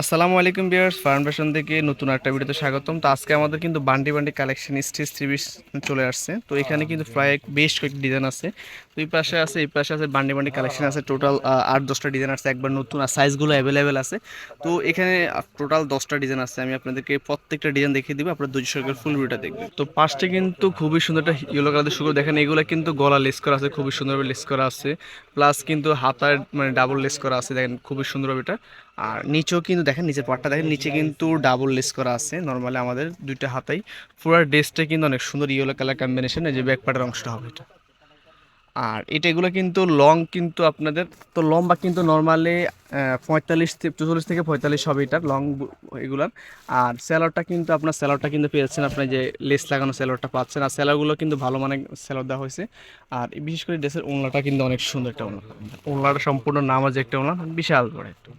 আসসালামু আলাইকুম বিয়ার্স farm fashion থেকে নতুন একটা ভিডিওতে স্বাগতম। তো আজকে আমাদের কিন্তু বান্ডি বান্ডি কালেকশন স্টেজ থ্রি চলে আসছে। তো এখানে কিন্তু প্রায় বেশ কয়েকটি ডিজাইন আছে। তো এই পাশে আছে, এই পাশে আছে বান্ডি বান্ডি কালেকশন আছে। টোটাল আট, দশটা ডিজাইন আছে। একবার নতুন আর সাইজগুলো অ্যাভেলেবেল আছে। তো এখানে টোটাল দশটা ডিজাইন আছে। আমি আপনাদেরকে প্রত্যেকটা ডিজাইন দেখিয়ে দিব। আপনারা দুইশো টাকার ফুল ভিডিওটা দেখবেন। তো পাঁচটা কিন্তু খুবই সুন্দর একটা ইয়েলো কালার শুরু দেখেন, এগুলো কিন্তু গলা লেস করা আছে। খুবই সুন্দরভাবে লেস করা আছে। প্লাস কিন্তু হাতার মানে ডাবল লেস করা আছে। দেখেন, খুবই সুন্দরভাবে এটা। আর নিচেও কিন্তু দেখেন, নিচের পাটটা দেখেন, নিচে কিন্তু ডাবল লেস করা আছে। নর্মালি আমাদের দুইটা হাতাই। পুরো ড্রেসটা কিন্তু অনেক সুন্দর ইয়েলো কালার কম্বিনেশন যে ব্যাক পার্টের অংশটা হবে এটা। আর এটা এগুলো কিন্তু লং কিন্তু আপনাদের, তো লম্বা কিন্তু নর্মালি পঁয়তাল্লিশ চল্লিশ থেকে পঁয়তাল্লিশ হবে এটার লং এগুলার। আর স্যালোডটা কিন্তু আপনার স্যালোডটা কিন্তু পেয়েছেন আপনার যে লেস লাগানো স্যালোডটা পাচ্ছেন। আর স্যালোগুলো কিন্তু ভালো মানে স্যালোড দেওয়া হয়েছে। আর বিশেষ করে ড্রেসের ওনলাটা কিন্তু অনেক সুন্দর একটা ওনলা ওনলাটা সম্পূর্ণ নামাজ একটা ওনলা বিশাল বড় একটা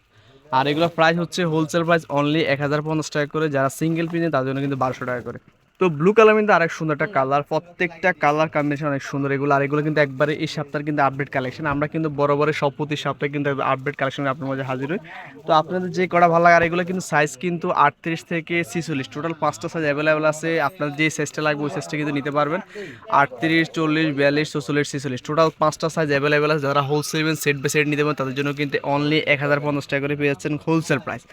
আর এগুলো প্রাইস হচ্ছে হোলসেল প্রাইস অনলি এক হাজার পঞ্চাশ টাকা করে। যারা সিঙ্গেল পিনে তাদের জন্য কিন্তু বারোশো টাকা করে। তো ব্লু কালার কিন্তু আরেক সুন্দর একটা কালার প্রত্যেকটা কালার কম্বিনেশন অনেক সুন্দর। এগুলো আর এগুলো কিন্তু একবারে এই সপ্তাহের কিন্তু আপডেট কালেকশন আমরা কিন্তু বড় বড় সব প্রতি সপ্তাহে কিন্তু আপডেট কালেকশন আপনার মাঝে হাজির হই। তো আপনাদের যে কটা ভালো লাগে আর এগুলো কিন্তু সাইজ কিন্তু আটত্রিশ থেকে ছিচল্লিশ। টোটাল পাঁচটা সাইজ অ্যাভেলেবেল আছে। আপনার যে সাইজটা লাগবে ওই সাইজটা কিন্তু নিতে পারবেন। আটত্রিশ, চল্লিশ, বিয়াল্লিশ চৌচল্লিশ ছিচল্লিশ। টোটাল পাঁচটা সাইজ অ্যাভেলেবেল আছে। যারা হোলসেল নেবেন সেট বাই সেট নিতে পারেন, তাদের জন্য কিন্তু অনলি এক হাজার পঞ্চাশ টাকা করে পেয়ে যাচ্ছেন হোলসেল প্রাইস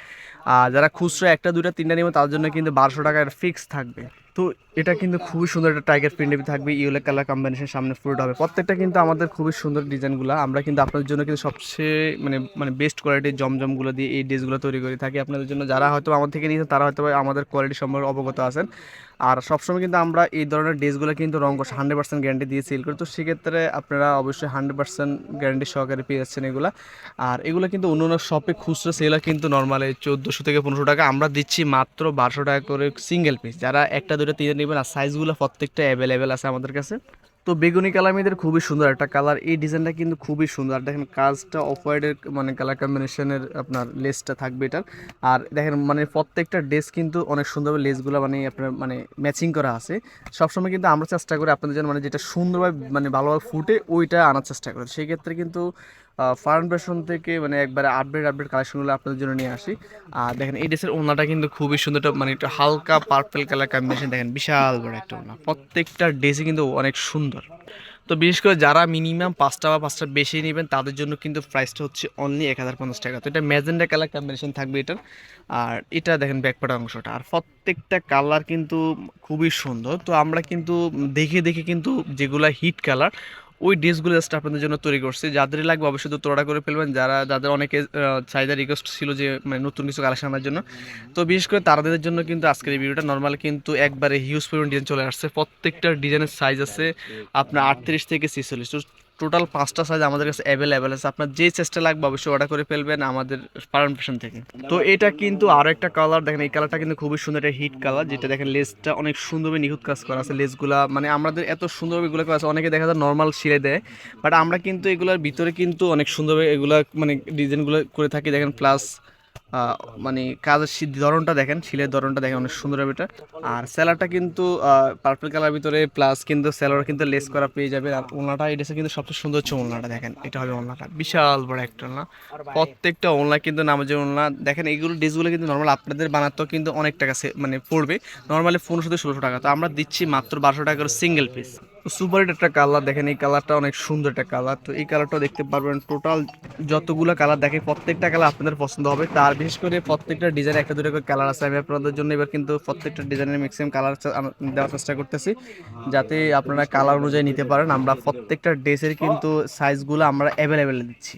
আর যারা খুচরো একটা, দুইটা, তিনটা নেবেন তার জন্য কিন্তু বারোশো টাকার ফিক্স থাকবে। তো এটা কিন্তু খুবই সুন্দর একটা টাইগার প্রিন্ট থাকবে ইউলে কালার কম্বিনেশন সামনে ফুলটা হবে। প্রত্যেকটা কিন্তু আমাদের খুবই সুন্দর ডিজাইনগুলো। আমরা কিন্তু আপনাদের জন্য কিন্তু সবচেয়ে মানে মানে বেস্ট কোয়ালিটির জমজমগুলো দিয়ে এই ড্রেসগুলো তৈরি করে থাকি। আপনাদের জন্য যারা হয়তো আমাদের থেকে নিয়েছেন, তারা হয়তো আমাদের কোয়ালিটি সম্পর্কে অবগত আছেন। আর সবসময় কিন্তু আমরা এই ধরনের ড্রেসগুলো কিন্তু রঙ হান্ড্রেড পার্সেন্ট গ্যারান্টি দিয়ে সেল করি। তো সেক্ষেত্রে আপনারা অবশ্যই হান্ড্রেড পার্সেন্ট গ্যারান্টি সহকারে পেয়ে যাচ্ছেন এগুলো। আর এগুলো কিন্তু অন্য অন্য শপে খুচরো সেল কিন্তু নর্মালি চোদ্দোশো থেকে পনেরোশো টাকা। আমরা দিচ্ছি মাত্র বারোশো টাকা করে সিঙ্গেল পিস যারা একটা দুটো তিনটে নেবেন আর সাইজগুলো প্রত্যেকটা অ্যাভেলেবেল আছে আমাদের কাছে। তো বেগুনি কালার মেয়েদের খুবই সুন্দর একটা কালার এই ডিজাইনটা কিন্তু খুবই সুন্দর। আর দেখেন কাজটা অফ হোয়াইটের মানে কালার কম্বিনেশনের আপনার লেসটা থাকবে এটার। আর দেখেন মানে প্রত্যেকটা ড্রেস কিন্তু অনেক সুন্দরভাবে লেসগুলো মানে আপনার মানে ম্যাচিং করা আছে। সবসময় কিন্তু আমরা চেষ্টা করি আপনাদের জন্য মানে যেটা সুন্দরভাবে মানে ভালোভাবে ফুটে ওইটা আনার চেষ্টা করি সেই ক্ষেত্রে কিন্তু ফার্ম ফ্যাশন থেকে মানে একবারে আপডেট আপডেট কালেকশনগুলো আপনাদের জন্য নিয়ে আসি। আর দেখেন, এই ড্রেসের ওনাটা কিন্তু খুবই সুন্দর মানে একটু হালকা পার্পেল কালার কম্বিনেশন দেখেন, বিশাল বড় একটা ওনা প্রত্যেকটা ড্রেসই কিন্তু অনেক সুন্দর। তো বিশেষ করে যারা মিনিমাম পাঁচটা বা পাঁচটা বেশি নেবেন, তাদের জন্য কিন্তু প্রাইসটা হচ্ছে অনলি এক হাজার পঞ্চাশ টাকা। তো এটা ম্যাজেন্ডা কালার কম্বিনেশন থাকবে এটার। আর এটা দেখেন ব্যাকপাটা অংশটা। আর প্রত্যেকটা কালার কিন্তু খুবই সুন্দর। তো আমরা কিন্তু দেখে দেখে কিন্তু যেগুলা হিট কালার ওই ডিসগুলো জাস্ট আপনাদের জন্য তৈরি করছি। যাদের লাগবে অবশ্যই তো তোড়া করে ফেলবেন। যারা, যাদের অনেকে চাহিদা রিকোয়েস্ট ছিল যে মানে নতুন কিছু কালেকশন আনার জন্য। তো বিশেষ করে তাদের জন্য কিন্তু আজকের এই ভিডিওটা নর্মাল কিন্তু একবারে হিউজ পরিমাণ ডিজাইন চলে আসছে। প্রত্যেকটা ডিজাইনের সাইজ আছে আপনার আটত্রিশ থেকে ছেচল্লিশ। টোটাল পাঁচটা সাইজ আমাদের কাছে অ্যাভেলেবেল আছে। আপনার যে চেষ্টা লাগবে অবশ্যই অর্ডার করে ফেলবেন আমাদের ফ্যাশন থেকে। তো এটা কিন্তু আরও একটা কালার দেখেন এই কালারটা কিন্তু খুবই সুন্দর একটা হিট কালার যেটা দেখেন লেসটা অনেক সুন্দরভাবে নিখুঁত কাজ করা আছে লেসগুলা মানে আমাদের এত সুন্দরভাবে এগুলো আছে অনেকে দেখা যায় নর্মাল সিলাই দেয়। বাট আমরা কিন্তু এগুলোর ভিতরে কিন্তু অনেক সুন্দরভাবে এগুলা মানে ডিজাইনগুলো করে থাকি। দেখেন প্লাস মানে কাজের ধরনটা দেখেন, শিলের ধরনটা দেখেন অনেক সুন্দর হবে এটা। আর স্যালারটা কিন্তু পার্পল কালার ভিতরে প্লাস কিন্তু স্যালার কিন্তু লেস করা পেয়ে যাবে আর ওলনাটা এটা কিন্তু সবচেয়ে সুন্দর হচ্ছে ওলনাটা দেখেন, এটা হবে ওলনাটা বিশাল বড় একটা ওলনা প্রত্যেকটা ওলনা কিন্তু নামাজের ওলনা দেখেন, এইগুলো ড্রেসগুলো কিন্তু নর্মাল আপনাদের বানাতেও কিন্তু অনেক টাকা মানে পড়বে। নর্মালি পনেরোশো থেকে ষোলোশো টাকা। তো আমরা দিচ্ছি মাত্র বারোশো টাকা করে সিঙ্গেল পিস সুপার একটা কালার দেখেন এই কালারটা অনেক সুন্দর একটা কালার তো এই কালারটা দেখতে পারবেন টোটাল যতগুলো কালার দেখে প্রত্যেকটা কালার আপনাদের পছন্দ হবে। তার বিশেষ করে প্রত্যেকটা ডিজাইন একটা দুটো কালার আছে। আমি আপনাদের জন্য এবার কিন্তু প্রত্যেকটা ডিজাইনের ম্যাক্সিমাম কালার দেওয়ার চেষ্টা করতেছি। যাতে আপনারা কালার অনুযায়ী নিতে পারেন। আমরা প্রত্যেকটা ড্রেসের কিন্তু সাইজগুলো আমরা অ্যাভেলেবেল দিচ্ছি।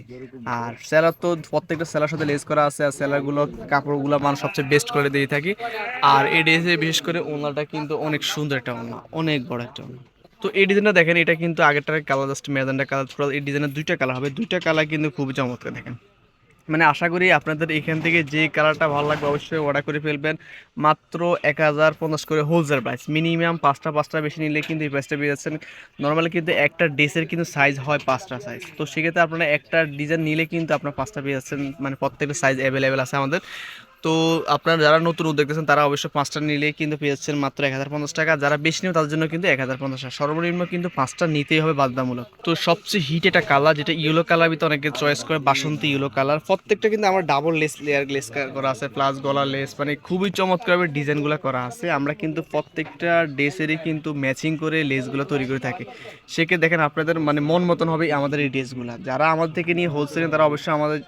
আর সেলার তো প্রত্যেকটা সেলার সাথে লেস করা আছে। আর সেলারগুলো কাপড়গুলো মান সবচেয়ে বেস্ট করে দিয়ে থাকি। আর এই ড্রেসে বিশেষ করে ওনাটা কিন্তু অনেক সুন্দর একটা ওনা, অনেক বড় একটা ওনা। তো এই ডিজাইনটা দেখেন, এটা কিন্তু আগেরটার colour just magenta colour total এই ডিজাইনের দুইটা কালার হবে। দুইটা কালার কিন্তু খুবই চমৎকার, দেখেন। মানে আশা করি আপনাদের এখান থেকে যে কালারটা ভালো লাগবে অবশ্যই অর্ডার করে ফেলবেন। মাত্র এক হাজার পঞ্চাশ করে হোলসেল প্রাইস মিনিমাম পাঁচটা পাঁচটা বেশি নিলে কিন্তু এই প্রাইসটা পেয়ে যাচ্ছেন নর্মালি কিন্তু একটা ড্রেসের কিন্তু সাইজ হয় পাঁচটা সাইজ তো সেক্ষেত্রে আপনারা একটা ডিজাইন নিলে কিন্তু আপনার পাঁচটা পেয়ে যাচ্ছেন মানে প্রত্যেকটা সাইজ অ্যাভেলেবেল আছে আমাদের। তো আপনারা যারা নতুন উদ্যোগ দিচ্ছেন তারা অবশ্যই পাঁচটা নিলে কিন্তু পেয়ে যাচ্ছেন মাত্র এক হাজার পঞ্চাশ টাকা। যারা বেশি নেবে, তাদের জন্য কিন্তু এক হাজার পঞ্চাশ টাকা। সর্বনিম্ন কিন্তু পাঁচটা নিতেই হবে বাধ্যতামূলক। তো সবচেয়ে হিট একটা কালার যেটা ইয়েলো কালার ভিতরে অনেকে চয়েস করে, বাসন্তী ইয়েলো কালার প্রত্যেকটা কিন্তু আমার ডাবল লেস লেয়ার লেস করা আছে প্লাস গলা লেস মানে খুবই চমৎকারভাবে ডিজাইনগুলো করা আছে। আমরা কিন্তু প্রত্যেকটা ড্রেসেরই কিন্তু ম্যাচিং করে লেসগুলো তৈরি করে থাকি। সেকে দেখেন আপনাদের মানে মন মতন হবে আমাদের এই ড্রেসগুলো যারা আমাদের থেকে নিয়ে হোলসেলে তারা অবশ্যই আমাদের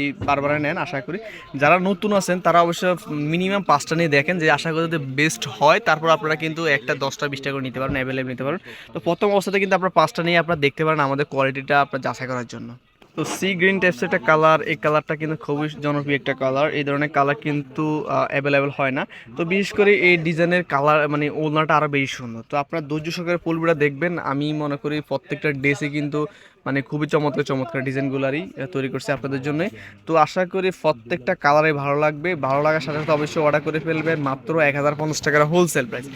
এই বারবার নেন, আশা করি। যারা নতুন আছেন তারা অবশ্য মিনিমাম পাঁচটা নিয়ে দেখেন যে আশা করি যদি বেস্ট হয়, তারপর আপনারা কিন্তু একটা দশটা, বিশটা করে নিতে পারেন অ্যাভেলেবেল নিতে পারেন তো প্রথম অবস্থাতে কিন্তু আপনারা পাঁচটা নিয়ে আপনারা দেখতে পারেন আমাদের কোয়ালিটিটা আপনার যাচাই করার জন্য। তো সি গ্রিন টাইপস একটা কালার এই কালারটা কিন্তু খুবই জনপ্রিয় একটা কালার এই ধরনের কালার কিন্তু অ্যাভেলেবেল হয় না। তো বিশেষ করে এই ডিজাইনের কালার মানে ওলনাটা আরও বেশি সুন্দর। তো আপনার ধৈর্য সহকারে ফুলগুলো দেখবেন। আমি মনে করি প্রত্যেকটা ড্রেসে কিন্তু মানে খুবই চমৎকার চমৎকার ডিজাইনগুলারই তৈরি করছে আপনাদের জন্য। তো আশা করি প্রত্যেকটা কালারে ভালো লাগবে। ভালো লাগার সাথে সাথে অবশ্যই অর্ডার করে ফেলবেন। মাত্র এক হাজার পঞ্চাশ টাকার হোলসেল প্রাইস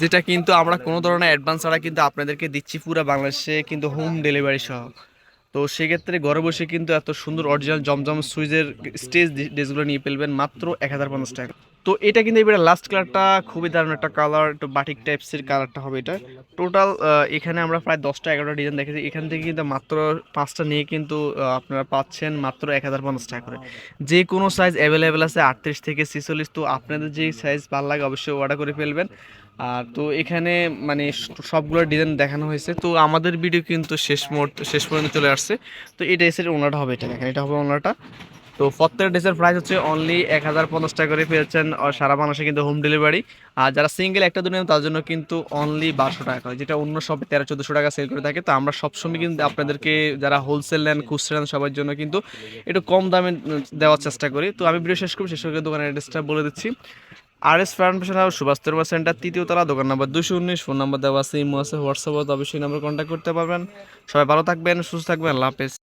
যেটা কিন্তু আমরা কোনো ধরনের অ্যাডভান্স ছাড়া কিন্তু আপনাদেরকে দিচ্ছি পুরো বাংলাদেশে কিন্তু হোম ডেলিভারি সহ। তো সেক্ষেত্রে ঘরে বসে কিন্তু এত সুন্দর অরিজিনাল জমজম সুইজের স্টেজ ড্রেসগুলো নিয়ে ফেলবেন মাত্র এক হাজার পঞ্চাশ টাকা। তো এটা কিন্তু এবারে লাস্ট কালারটা খুবই দারুণ একটা কালার একটু বাটিক টাইপসের কালারটা হবে এটা। টোটাল এখানে আমরা প্রায় দশটা এগারোটা ডিজাইন দেখেছি। এখান থেকে কিন্তু মাত্র পাঁচটা নিয়ে কিন্তু আপনারা পাচ্ছেন মাত্র এক হাজার পঞ্চাশ টাকা করে। যে কোনো সাইজ অ্যাভেলেবেল আছে আটত্রিশ থেকে ছেচল্লিশ, তো আপনাদের যে সাইজ ভালো লাগে অবশ্যই অর্ডার করে ফেলবেন। আর তো এখানে মানে সবগুলো ডিজাইন দেখানো হয়েছে। তো আমাদের ভিডিও কিন্তু শেষ মুহূর্তে, শেষ পর্যন্ত চলে আসছে। তো এটা এসে ওনারটা হবে এটা। দেখেন, এটা হবে ওনারটা তো প্রত্যেক ড্রেসের প্রাইস হচ্ছে অনলি এক হাজার পঞ্চাশ টাকা করে পেয়েছেন সারা বাংলাদেশে কিন্তু হোম ডেলিভারি আর যারা সিঙ্গেল একটা দুটো তার জন্য কিন্তু অনলি বারোশো টাকা করে। যেটা অন্য সব তেরো, চোদ্দোশো টাকা সেল করে থাকে, তো আমরা সবসময় কিন্তু আপনাদেরকে যারা হোলসেল নেন, খুচরা নেন, সবার জন্য কিন্তু একটু কম দামে দেওয়ার চেষ্টা করি। তো আমি ভিডিও শেষ করব, শেষ করে দোকানের অ্যাড্রেসটা বলে দিচ্ছি। R S fashion house Subhash centre তৃতীয় তলা, দোকান নাম্বার দুশো উনিশ, ফোন নাম্বার দেওয়া আছে, ইমো আছে, হোয়াটসঅ্যাপ অবশ্যই নাম্বার কন্ট্যাক্ট করতে পারবেন। সবাই ভালো থাকবেন, সুস্থ থাকবেন হাফেজ।